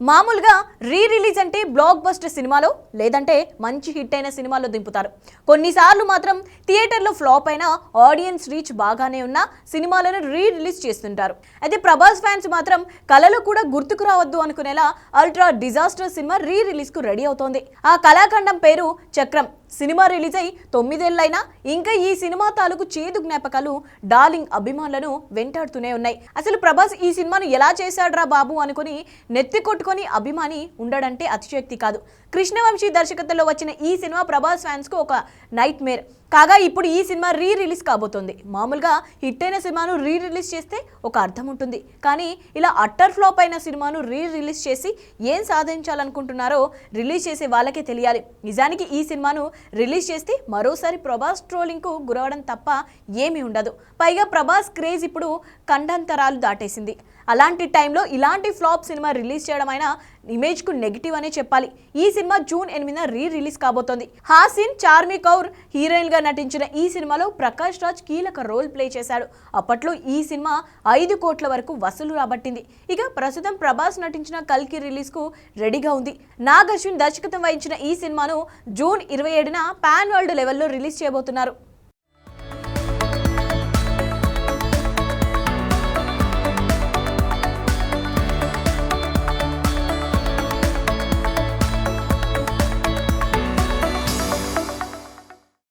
మామూలుగా re release అంటే blockbuster సినిమాలో లేదంటే మంచి హిట్ అయిన సినిమాలో దింపుతారు. కొన్నిసార్లు మాత్రం థియేటర్లో ఫ్లాప్ అయిన ఆడియన్స్ రీచ్ బాగానే ఉన్న సినిమాలను రీ రిలీజ్ చేస్తుంటారు. అయితే ప్రభాస్ ఫ్యాన్స్ మాత్రం కళలు కూడా గుర్తుకు రావద్దు అనుకునేలా అల్ట్రా డిజాస్టర్ సినిమా రీ రిలీజ్కు రెడీ అవుతోంది. ఆ కళాఖండం పేరు చక్రం. సినిమా రిలీజ్ అయి తొమ్మిదేళ్ళైనా ఇంకా ఈ సినిమా తాలూకు చేదు జ్ఞాపకాలు డార్లింగ్ అభిమానులను వెంటాడుతూనే ఉన్నాయి. అసలు ప్రభాస్ ఈ సినిమాను ఎలా చేశాడ్రా బాబు అనుకుని నెత్తి కొట్టుకొని అభిమాని ఉండడంటే అతిశక్తి కాదు. కృష్ణవంశీ దర్శకత్వంలో వచ్చిన ఈ సినిమా ప్రభాస్ ఫ్యాన్స్కు ఒక నైట్ మేర్ కాగా ఇప్పుడు ఈ సినిమా రీ రిలీజ్ కాబోతోంది. మామూలుగా హిట్ అయిన సినిమాను రీ రిలీజ్ చేస్తే ఒక అర్థం ఉంటుంది. కానీ ఇలా అట్టర్ ఫ్లాప్ అయిన సినిమాను రీ రిలీజ్ చేసి ఏం సాధించాలనుకుంటున్నారో రిలీజ్ చేసే వాళ్ళకే తెలియాలి. నిజానికి ఈ సినిమాను రిలీజ్ చేస్తే మరోసారి ప్రభాస్ ట్రోలింగ్కు గురవడం తప్ప ఏమీ ఉండదు. పైగా ప్రభాస్ క్రేజ్ ఇప్పుడు ఖండాంతరాలు దాటేసింది. అలాంటి టైంలో ఇలాంటి ఫ్లాప్ సినిమా రిలీజ్ చేయడం అయినా ఇమేజ్కు నెగిటివ్ అనే చెప్పాలి. ఈ సినిమా జూన్ ఎనిమిదిన రీ రిలీజ్ కాబోతోంది. హాసిన్ చార్మి కౌర్ హీరోయిన్గా నటించిన ఈ సినిమాలో ప్రకాష్ రాజ్ కీలక రోల్ ప్లే చేశాడు. అప్పట్లో ఈ సినిమా ఐదు కోట్ల వరకు వసూలు రాబట్టింది. ఇక ప్రస్తుతం ప్రభాస్ నటించిన కల్కి రిలీజ్కు రెడీగా ఉంది. నాగ్ అశ్విన్ దర్శకత్వం వహించిన ఈ సినిమాను జూన్ ఇరవై ఏడున పాన్ వరల్డ్ లెవెల్లో రిలీజ్ చేయబోతున్నారు.